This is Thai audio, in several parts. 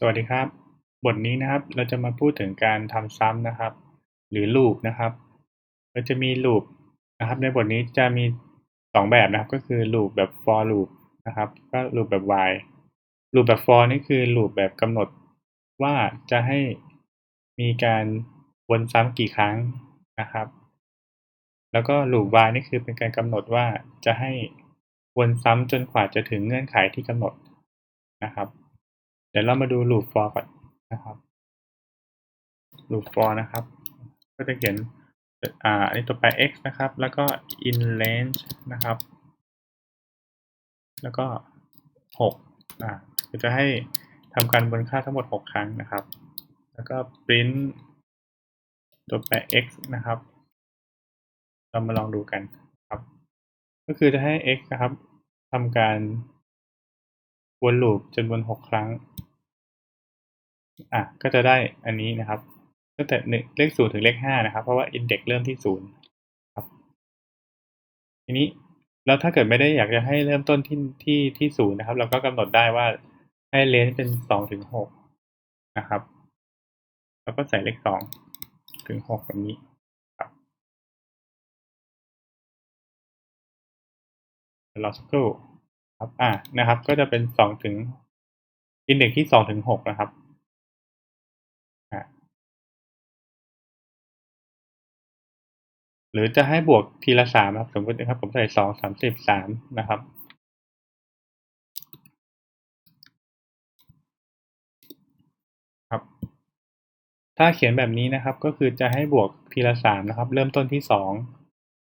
สวัสดีครับ บทนี้นะครับเราจะมาพูดถึงการทำซ้ำนะครับ หรือ loop นะครับ เราจะมี loop นะครับ ในบทนี้จะมีสองแบบนะครับ ก็คือ loop แบบ for loop นะครับ ก็ loop แบบ while loop แบบ for นี่คือ loop แบบกำหนดว่าจะให้มีการวนซ้ำกี่ครั้งนะครับ แล้วก็ loop while นี่คือเป็นการกำหนดว่าจะให้วนซ้ำจนกว่าจะถึงเงื่อนไขที่กำหนดนะครับ เดี๋ยวเรามาดู loop for ก่อนนะครับ loop for นะครับ ก็จะเขียนอ่าอันนี้ตัวแปร x นะครับ แล้วก็ in range นะครับ แล้วก็ 6 อ่าก็จะให้ทำการบนค่าทั้งหมด 6 ครั้งนะครับ แล้วก็ print ตัวแปร x นะครับ เรามาลองดูกันครับ ก็คือจะให้ x นะครับทำการวนลูปจนวนหกครั้ง อะก็จะได้อันนี้นะครับตั้งแต่เลขศูนย์ถึงเลขห้านะครับ เพราะว่าอินเด็กเริ่มที่ศูนย์ครับ ทีนี้แล้วถ้าเกิดไม่ได้อยากจะให้เริ่มต้นที่ที่ที่ศูนย์นะครับ เราก็กำหนดได้ว่าให้เลนเป็นสองถึงหกนะครับ แล้วก็ใส่เลขสองถึงหกแบบนี้ครับรอสักครู่ครับ อ่านะครับ ก็จะเป็นสองถึงอินเด็กที่สองถึงหกนะครับ รือจะให้บวกทีละสามครับ สมมตินะครับผมใส่สองสามสิบสามนะครับครับ ถ้าเขียนแบบนี้นะครับ ก็คือจะให้บวกทีละสามนะครับ เริ่มต้นที่สอง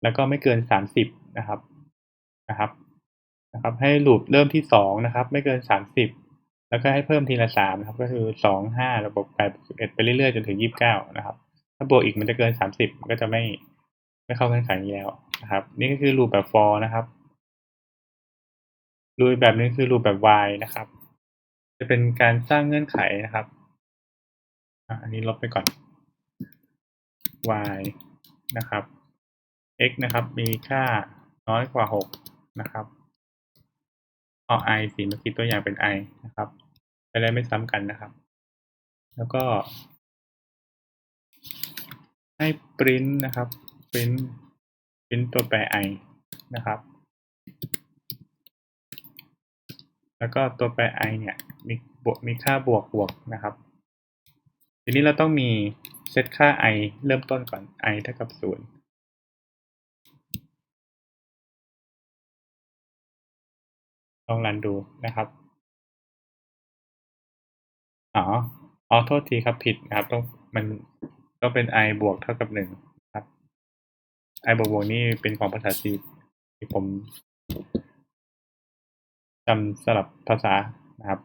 แล้วก็ไม่เกินสามสิบนะครับนะครับนะครับ ให้ลูปเริ่มที่สองนะครับ ไม่เกินสามสิบแล้วก็ให้เพิ่มทีละสามนะครับ ก็คือสองห้าระบบแปดสิบเอ็ดไปเรื่อยๆจนถึงยี่สิบเก้านะครับ ถ้าบวกอีกมันจะเกินสามสิบมันก็จะไม่ ไม่เข้าเงื่อนไขนี้แล้วนะครับ นี่ก็คือลูปแบบ for นะครับรูปแบบนึงคือรูปแบบ while นะครับ จะเป็นการสร้างเงื่อนไขนะครับอันนี้ลบไปก่อน y นะครับ x นะครับมีค่าน้อยกว่าหกนะครับเอา i สีเมื่อกี้ตัวอย่างเป็น i นะครับจะได้ไม่ซ้ำกันนะครับ แล้วก็ให้ print นะครับ print print ตัวแปร i นะครับ แล้วก็ตัวแปร i เนี่ยมีบวกมีค่าบวกบวกนะครับ ทีนี้เราต้องมีเซตค่า i เริ่มต้นก่อน i เท่ากับศูนย์ลองรันดูนะครับ อ๋อ อ๋อ โทษทีครับผิดนะครับ ต้องมันต้องเป็น i บวกเท่ากับหนึ่ง ครับวกบวกนี่เป็นของภาษา C ที่ผมจำสลับภาษานะครับ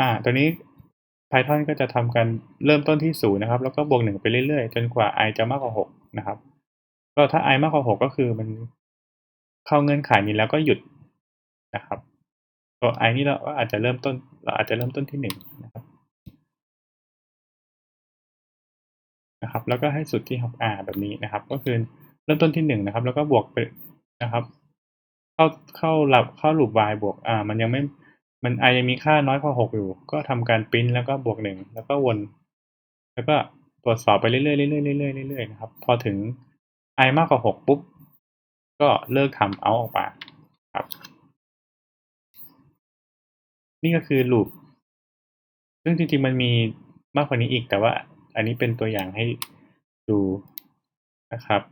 อ่าตัวนี้ Python ก็จะทำการเริ่มต้นที่ศูนย์นะครับ แล้วก็บวกหนึ่งไปเรื่อยๆ จนกว่า i จะมากกว่าหกนะครับ ก็ถ้า i มากกว่าหกก็คือมันเข้าเงื่อนไขนี้แล้วก็หยุดนะครับ ตัว i นี่เราอาจจะเริ่มต้น เราอาจจะเริ่มต้นที่หนึ่งนะ นะครับแล้วก็ให้สุดที่หก r แบบนี้นะครับ ก็คือเริ่มต้นที่หนึ่งนะครับแล้วก็บวกไปนะครับ เข้าเข้าหลับเข้าลูป y บวกอ่ามันยังไม่มัน i ยังมีค่าน้อยกว่าหกอยู่ ก็ทำการปริ้นแล้วก็บวกหนึ่งแล้วก็วน แล้วก็ตรวจสอบไปเรื่อยๆเรื่อยๆเรื่อยๆเรื่อยๆนะครับพอถึง i มากกว่าหกปุ๊บ ก็เลิกทำเอาออกมาครับ นี่ก็คือลูปซึ่งจริงๆมันมีมากกว่านี้อีกแต่ว่า อันนี้เป็นตัวอย่างให้ดูนะครับ